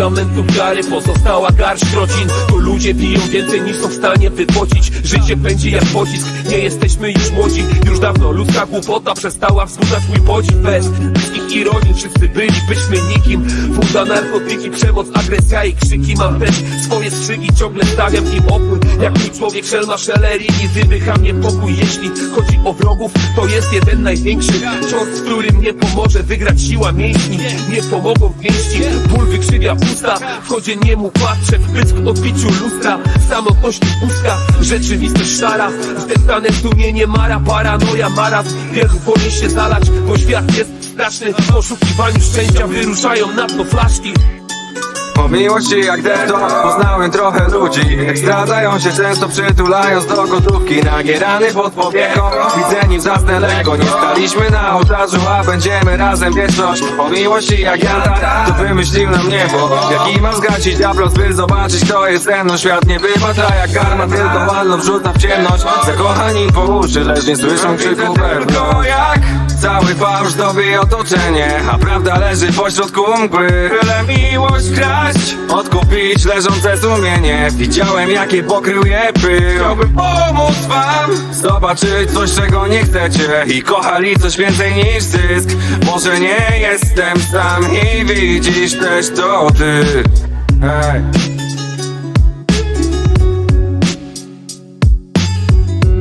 fundamentów wiary Pozostała garść rodzin. Tu ludzie piją więcej niż są w stanie wypocić. Życie pędzi jak pocisk Nie jesteśmy już młodzi. Już dawno ludzka głupota przestała wzbudzać mój podziw. Bez bliskich ironii wszyscy bylibyśmy nikim. Funda, narkotyki, przemoc, agresja i krzyki. Mam też swoje strzygi, ciągle stawiam im opór. Jak mój człowiek szelma szelerii Wydycha mnie pokój. Jeśli chodzi o wrogów To jest jeden największy Cios, z którym nie pomoże wygrać siła mięśni. Nie pomogą pięści Ból wykrzywia usta. W chodzie niemu patrzę w pysk odbiciu lustra. Samotność i pustka Rzeczywistość szara. Zdeptane sumienie mara Paranoja maraz. Wielu boi się zalać Bo świat jest straszny. W poszukiwaniu szczęścia Wyruszają na to flaszki Po miłości jak deszcz poznałem trochę ludzi. Zdradzają się często przytulając do gotówki. Nagierany pod powieką, widzę nim zasnę lekko Nie staliśmy na ołtarzu, a będziemy razem wieczność. Po miłości jak jada, to wymyślił nam niebo Jaki mam zgacić diablos, by zobaczyć kto jest ze mną? Świat nie wypatra jak karma, tylko walno wrzuca w ciemność. Zakochani po uszy, lecz nie słyszą krzyku wewnątrz. Jak Cały fałsz zdobi otoczenie A prawda leży pośrodku mgły. Byle miłość kraść Odkupić leżące sumienie. Widziałem jakie pokrył je pył Chciałbym pomóc wam Zobaczyć coś czego nie chcecie. I kochali coś więcej niż zysk. Może nie jestem sam I widzisz też to ty. Hej.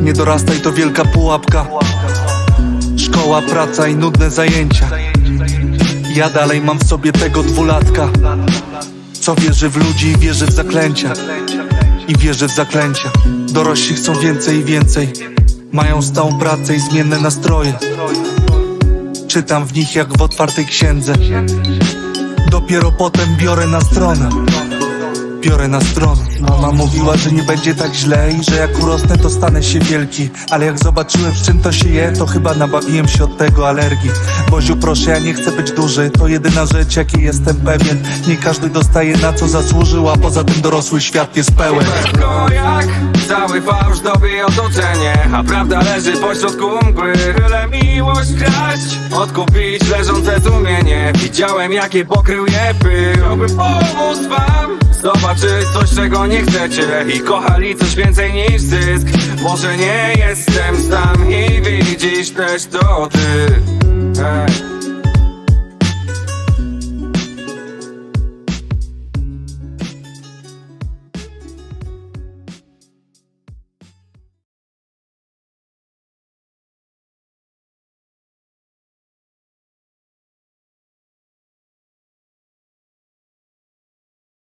Nie dorastaj to wielka pułapka Szkoła, praca i nudne zajęcia. Ja dalej mam w sobie tego dwulatka. Co wierzy w ludzi i wierzy w zaklęcia. I wierzy w zaklęcia. Dorośli chcą więcej i więcej. Mają stałą pracę i zmienne nastroje. Czytam w nich jak w otwartej księdze. Dopiero potem biorę na stronę biorę na stronę. Mama mówiła, że nie będzie tak źle i że jak urosnę to stanę się wielki. Ale jak zobaczyłem z czym to się je, to chyba nabawiłem się od tego alergii. Boziu proszę, ja nie chcę być duży, to jedyna rzecz jakiej jestem pewien. Nie każdy dostaje na co zasłużył, a poza tym dorosły świat jest pełen. Jak cały fałsz zdobi otoczenie A prawda leży pośrodku mgły. Tyle miłość kraść Odkupić leżące sumienie. Widziałem jakie pokrył je pył. Chciałbym pomóc wam Zobaczyć coś czego nie chcecie? I kochali coś więcej niż zysk? Może nie jestem sam I widzisz też to ty. Hej.